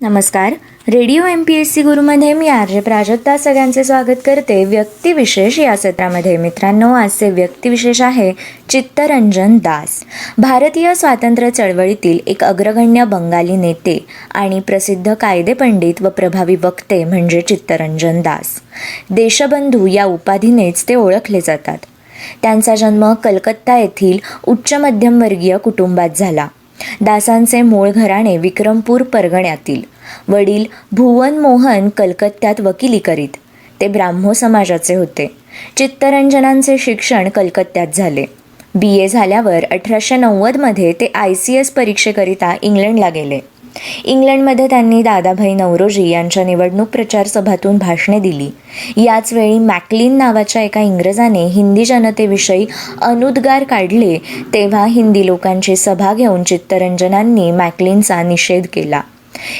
नमस्कार. Radio M P S C गुरुमध्ये मी R J Prajakta सगळ्यांचे स्वागत करते. व्यक्तिविशेष या सत्रामध्ये मित्रांनो आजचे व्यक्तिविशेष आहे चित्तरंजन दास. भारतीय स्वातंत्र्य चळवळीतील एक अग्रगण्य बंगाली नेते आणि प्रसिद्ध कायदेपंडित व प्रभावी वक्ते म्हणजे चित्तरंजन दास. देशबंधू या उपाधीनेच ते ओळखले जातात. त्यांचा जन्म कलकत्ता येथील उच्च मध्यमवर्गीय कुटुंबात झाला. दासांचे मूळ घराणे विक्रमपूर परगण्यातील. वडील भुवन मोहन कलकत्त्यात वकिली करीत. ते ब्राह्मो समाजाचे होते. चित्तरंजनांचे शिक्षण कलकत्त्यात झाले. बी ए झाल्यावर अठराशे नव्वदमध्ये ते आय सी एस परीक्षेकरिता इंग्लंडला गेले. इंग्लंडमध्ये त्यांनी दादाभाई नवरोजी यांच्या निवडणूक प्रचार सभातून भाषणे दिली. याच वेळी मॅकलिन नावाच्या एका इंग्रजाने हिंदी जनतेविषयी अनुद्गार काढले तेव्हा हिंदी लोकांची सभा घेऊन चित्तरंजनांनी मॅकलिनचा निषेध केला.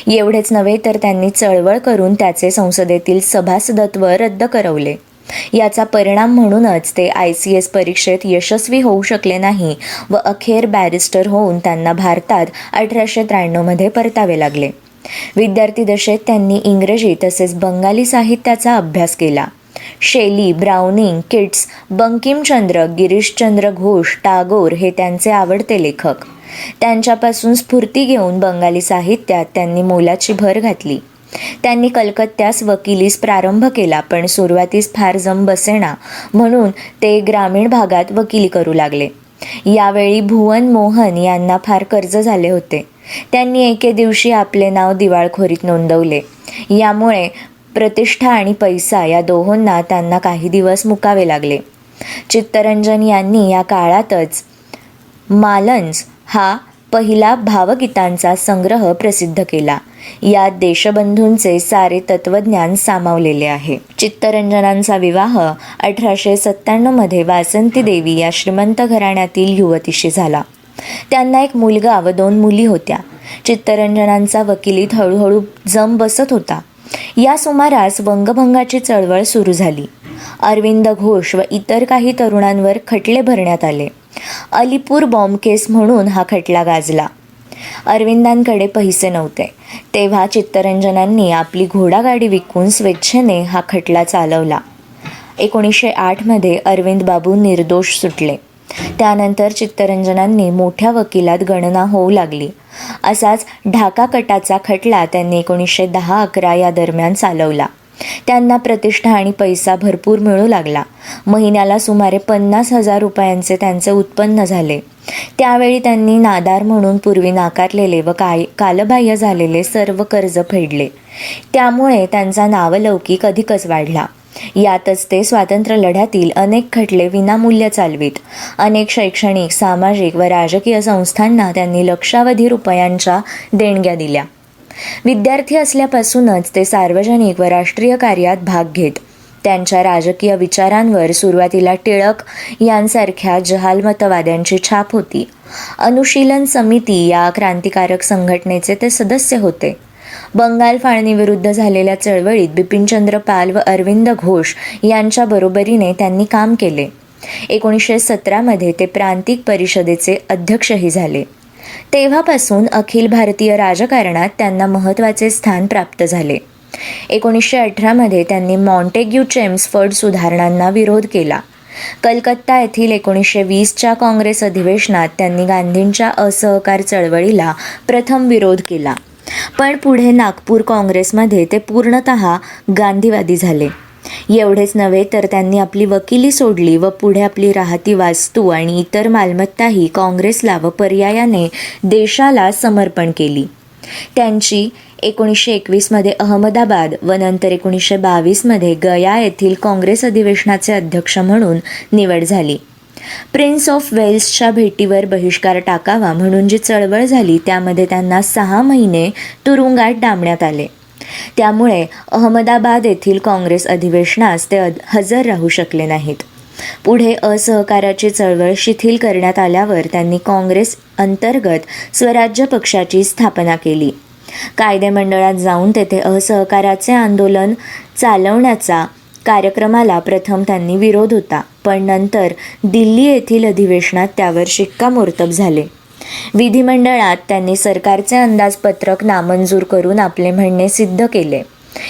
एवढेच नव्हे तर त्यांनी चळवळ करून त्याचे संसदेतील सभासदत्व रद्द करवले. याचा परिणाम म्हणूनच ते आय सी एस परीक्षेत यशस्वी होऊ शकले नाही व अखेर बॅरिस्टर होऊन त्यांना भारतात अठराशे त्र्याण्णवमध्ये परतावे लागले. विद्यार्थी दशेत त्यांनी इंग्रजी तसेच बंगाली साहित्याचा अभ्यास केला. Shelley Browning Keats Bankimchandra Girishchandra Ghosh Tagore हे त्यांचे आवडते लेखक. त्यांच्यापासून स्फूर्ती घेऊन बंगाली साहित्यात त्यांनी मोलाची भर घातली. त्यांनी कलकत्त्यास वकिलीस प्रारंभ केला पण सुरुवातीस फार जम बसेना म्हणून ते ग्रामीण भागात वकिली करू लागले. यावेळी भुवन मोहन यांना फार कर्ज झाले होते. त्यांनी एके दिवशी आपले नाव दिवाळखोरीत नोंदवले. यामुळे प्रतिष्ठा आणि पैसा या दोहोंना त्यांना काही दिवस मुकावे लागले. चित्तरंजन यांनी या काळातच मालन्स हा पहिला भावगीतांचा संग्रह प्रसिद्ध केला. यात देशबंधूंचे सारे तत्वज्ञान सामावलेले आहे. चित्तरंजनांचा विवाह अठराशे सत्त्याण्णवमध्ये वासंती देवी या श्रीमंत घराण्यातील युवतीशी झाला. त्यांना एक मुलगा व दोन मुली होत्या. चित्तरंजनांचा वकिलीत हळूहळू जम बसत होता. या सुमारास वंगभंगाची चळवळ सुरू झाली. अरविंद घोष व इतर काही तरुणांवर खटले भरण्यात आले. अलीपूर बॉम्ब केस म्हणून हा खटला गाजला. अरविंदांकडे पैसे नव्हते. तेव्हा चित्तरंजनांनी आपली घोडागाडी विकून स्वेच्छेने हा खटला चालवला. एकोणीसशे आठमध्ये अरविंद बाबू निर्दोष सुटले. त्यानंतर चित्तरंजनांनी मोठ्या वकिलात गणना होऊ लागली. असाच ढाका कटाचा खटला त्यांनी एकोणीसशे दहा अकरा या दरम्यान चालवला. त्यांना प्रतिष्ठा आणि पैसा भरपूर मिळू लागला. महिन्याला सुमारे पन्नास हजार रुपयांचे त्यांचे उत्पन्न झाले. त्यावेळी त्यांनी नादार म्हणून पूर्वी नाकारलेले व काय कालबाह्य झालेले सर्व कर्ज फेडले. त्यामुळे त्यांचा नावलौकिक अधिकच वाढला. यातच ते स्वातंत्र्य लढ्यातील अनेक खटले विनामूल्य चालवीत. अनेक शैक्षणिक सामाजिक व राजकीय संस्थांना त्यांनी लक्षावधी रुपयांच्या देणग्या दिल्या. विद्यार्थी असल्यापासूनच ते सार्वजनिक व राष्ट्रीय कार्यात भाग घेत. त्यांच्या राजकीय विचारांवर सुरुवातीला टिळक यांसारख्या जहालमतवाद्यांची छाप होती. अनुशीलन समिती या क्रांतिकारक संघटनेचे ते सदस्य होते. बंगाल फाळणीविरुद्ध झालेल्या चळवळीत बिपिनचंद्र पाल व अरविंद घोष यांच्या बरोबरीने त्यांनी काम केले. एकोणीसशे सतरामध्ये ते प्रांतिक परिषदेचे अध्यक्षही झाले. तेव्हापासून अखिल भारतीय राजकारणात त्यांना महत्त्वाचे स्थान प्राप्त झाले. एकोणीसशे अठरामध्ये त्यांनी मॉन्टेग्यू चेम्सफर्ड सुधारणांना विरोध केला. कलकत्ता येथील एकोणीसशे वीसच्या काँग्रेस अधिवेशनात त्यांनी गांधींच्या असहकार चळवळीला प्रथम विरोध केला. पण पुढे नागपूर काँग्रेसमध्ये ते पूर्णत गांधीवादी झाले. एवढेच नव्हे तर त्यांनी आपली वकिली सोडली व पुढे आपली राहती वास्तू आणि इतर मालमत्ताही काँग्रेसला व पर्यायाने देशाला समर्पण केली. त्यांची एकोणीसशे एकवीसमध्ये अहमदाबाद व नंतर एकोणीसशे बावीसमध्ये गया येथील काँग्रेस अधिवेशनाचे अध्यक्ष म्हणून निवड झाली. प्रिन्स ऑफ वेल्सच्या भेटीवर बहिष्कार टाकावा म्हणून जी चळवळ झाली त्यामध्ये त्यांना सहा महिने तुरुंगात डांबण्यात आले. त्यामुळे अहमदाबाद येथील काँग्रेस अधिवेशनास ते हजर राहू शकले नाहीत. पुढे असहकाराची चळवळ शिथिल करण्यात आल्यावर त्यांनी काँग्रेस अंतर्गत स्वराज्य पक्षाची स्थापना केली. कायदेमंडळात जाऊन तेथे असहकाराचे आंदोलन चालवण्याचा कार्यक्रमाला प्रथम त्यांनी विरोध होता पण नंतर दिल्ली येथील अधिवेशनात त्यावर शिक्कामोर्तब झाले. विधिमंडळात त्यांनी सरकारचे अंदाजपत्रक नामंजूर करून आपले म्हणणे सिद्ध केले.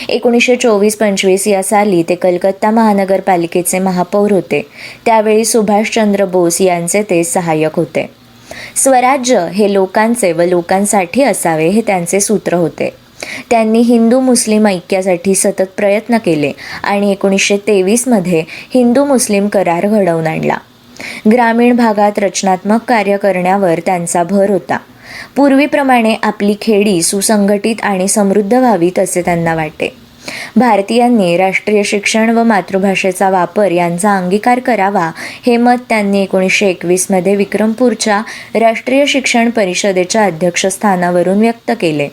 एकोणीसशे चोवीस पंचवीस या साली ते कलकत्ता महानगरपालिकेचे महापौर होते. त्यावेळी सुभाषचंद्र बोस यांचे ते सहाय्यक होते. स्वराज्य हे लोकांचे व लोकांसाठी असावे हे त्यांचे सूत्र होते. त्यांनी हिंदू मुस्लिम ऐक्यासाठी सतत प्रयत्न केले आणि एकोणीसशे तेवीसमध्ये हिंदू मुस्लिम करार घडवून आणला. ग्रामीण भागात रचनात्मक कार्य करण्यावर त्यांचा भर होता. पूर्वीप्रमाणे आपली खेडी सुसंघटित आणि समृद्ध व्हावीत असे त्यांना वाटे. भारतीयांनी राष्ट्रीय शिक्षण व मातृभाषेचा वापर यांचा अंगीकार करावा हे मत त्यांनी एकोणीसशे एकवीसमध्ये विक्रमपूरच्या राष्ट्रीय शिक्षण परिषदेच्या अध्यक्षस्थानावरून व्यक्त केले.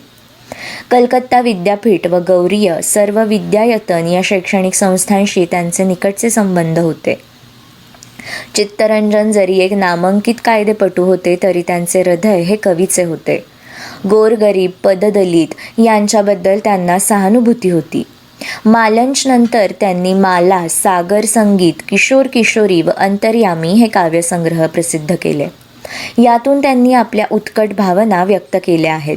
कलकत्ता विद्यापीठ व गौरीय सर्व विद्यायतन या शैक्षणिक संस्थांशी त्यांचे निकटचे संबंध होते. चित्तरंजन जरी एक नामांकित कायदेपटू होते तरी त्यांचे हृदय हे कवीचे होते. गोरगरीब पददलित यांच्याबद्दल त्यांना सहानुभूती होती. मालंचनंतर त्यांनी माला सागर संगीत किशोर किशोरी व अंतर्यामी हे काव्यसंग्रह प्रसिद्ध केले. यातून त्यांनी आपल्या उत्कट भावना व्यक्त केल्या आहेत.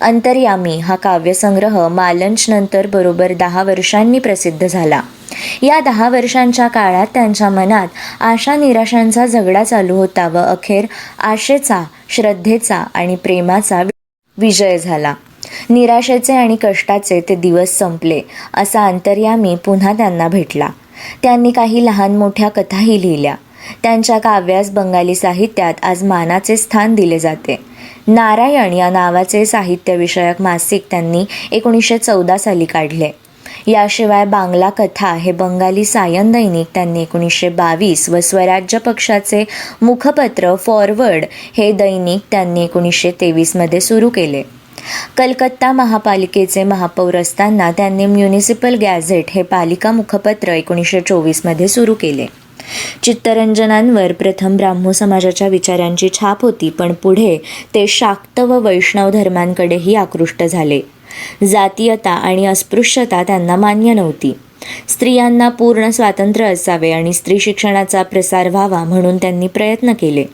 अंतर्यामी हा काव्यसंग्रह मालंच नंतर बरोबर दहा वर्षांनी प्रसिद्ध झाला. या दहा वर्षांच्या काळात त्यांच्या मनात आशा निराशांचा झगडा चालू होता व अखेर आशेचा श्रद्धेचा आणि प्रेमाचा विजय झाला. निराशेचे आणि कष्टाचे ते दिवस संपले असा अंतर्यामी पुन्हा त्यांना भेटला. त्यांनी काही लहान मोठ्या कथाही लिहिल्या. त्यांच्या काव्यास बंगाली साहित्यात आज मानाचे स्थान दिले जाते. नारायण या नावाचे साहित्यविषयक मासिक त्यांनी एकोणीसशे चौदा साली काढले. याशिवाय बांगला कथा हे बंगाली सायन दैनिक त्यांनी एकोणीसशे बावीस व स्वराज्य पक्षाचे मुखपत्र फॉरवर्ड हे दैनिक त्यांनी एकोणीसशे तेवीसमध्ये सुरू केले. कलकत्ता महापालिकेचे महापौर असताना त्यांनी म्युनिसिपल गॅझेट हे पालिका मुखपत्र एकोणीसशे चोवीसमध्ये सुरू केले. चित्तरंजनांवर प्रथम ब्राह्मो समाजाच्या विचारांची छाप होती पण पुढे ते शाक्त व वैष्णव धर्मांकडेही आकृष्ट झाले. जातीयता आणि अस्पृश्यता त्यांना मान्य नव्हती. स्त्रियांना पूर्ण स्वातंत्र्य असावे आणि स्त्री शिक्षणाचा प्रसार व्हावा म्हणून त्यांनी प्रयत्न केले.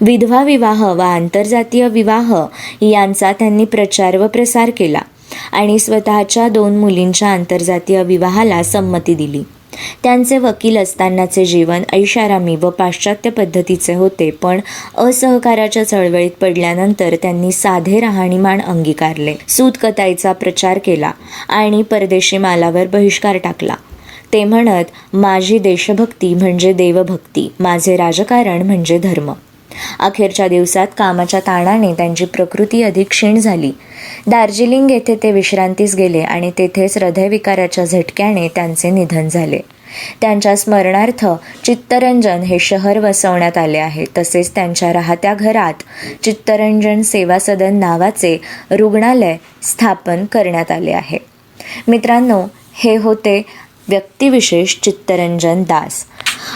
विधवा विवाह व आंतरजातीय विवाह यांचा त्यांनी प्रचार व प्रसार केला आणि स्वतःच्या दोन मुलींच्या आंतरजातीय विवाहाला संमती दिली. त्यांचे वकील असतानाचे जीवन ऐषारामी व पाश्चात्य पद्धतीचे होते पण असहकाराच्या चळवळीत पडल्यानंतर त्यांनी साधे राहणीमान अंगीकारले. सूतकताईचा प्रचार केला आणि परदेशी मालावर बहिष्कार टाकला. ते म्हणत माझी देशभक्ती म्हणजे देवभक्ती माझे राजकारण म्हणजे धर्म. अखेरच्या दिवसात कामाच्या ताणाने त्यांची प्रकृती अधिक क्षीण झाली. दार्जिलिंग येथे ते विश्रांतीस गेले आणि तेथेच हृदयविकाराच्या झटक्याने त्यांचे निधन झाले. त्यांच्या स्मरणार्थ चित्तरंजन हे शहर वसवण्यात आले आहे. तसेच त्यांच्या राहत्या घरात चित्तरंजन सेवा सदन नावाचे रुग्णालय स्थापन करण्यात आले आहे. मित्रांनो हे होते व्यक्तिविशेष चित्तरंजन दास.